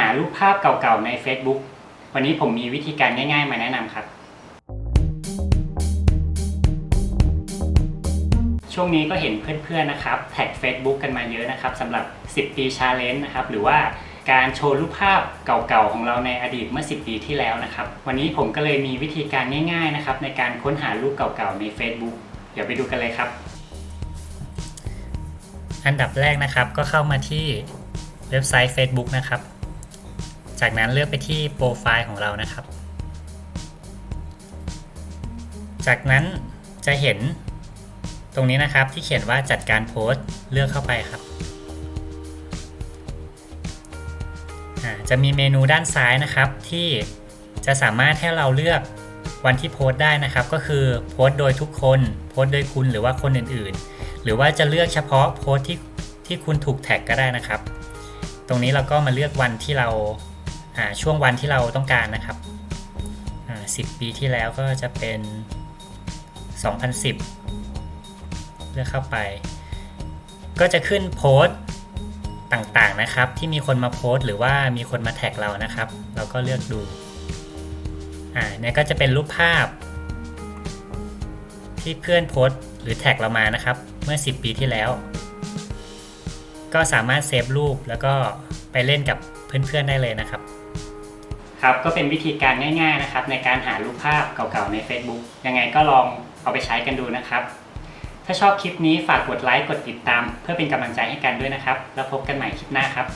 หารูปภาพเก่าๆใน Facebook วันนี้ผมมีวิธีการง่าย ๆ มาแนะนำครับ ช่วงนี้ก็เห็นเพื่อนๆนะครับแท็ก Facebook กันมาเยอะนะครับสำหรับ 10 ปีชาเลนจ์นะครับหรือว่าการโชว์รูปภาพเก่าๆของเราในอดีตเมื่อ 10 ปีที่แล้วนะครับ วันนี้ผมก็เลยมีวิธีการง่ายๆนะครับในการค้นหารูปเก่าๆใน Facebook เดี๋ยวไปดูกันเลยครับ อันดับแรกนะครับก็เข้ามาที่เว็บไซต์ Facebook นะครับ จากนั้นเลือกไปที่โปรไฟล์ของเรานะครับ จากนั้นจะเห็นตรงนี้นะครับที่เขียนว่าจัดการโพสต์เลือกเข้าไปครับ จะมีเมนูด้านซ้ายนะครับที่จะสามารถให้เราเลือกวันที่โพสต์ได้นะครับ ก็คือโพสต์โดยทุกคน โพสต์โดยคุณหรือว่าคนอื่นๆ หรือว่าจะเลือกเฉพาะโพสต์ที่ที่คุณถูกแท็กก็ได้นะครับ ตรงนี้เราก็มาเลือกวันที่เรา ช่วงวันที่เราต้องการนะครับ10 ปีที่แล้วก็จะเป็น 2010 เลือกเข้าไป ก็จะขึ้นโพสต์ต่างๆนะครับ ที่มีคนมาโพสต์หรือว่ามีคนมาแท็กเรานะครับ เราก็เลือกดูอ่าเนี่ยก็จะเป็นรูปภาพ ที่เพื่อนโพสต์หรือแท็กเรามานะครับ เมื่อ 10 ปีที่แล้ว ก็สามารถเซฟรูปแล้วก็ ไปเล่นกับเพื่อนๆได้เลยนะครับ ครับก็เป็นวิธีการง่าย ๆนะครับ ในการหารูปภาพเก่าๆใน Facebook ยังไงก็ลองเอาไปใช้กันดูนะครับ ถ้าชอบคลิปนี้ฝากกดไลค์กดติดตาม เพื่อเป็นกำลังใจให้กันด้วยนะครับ แล้วพบกันใหม่คลิปหน้าครับ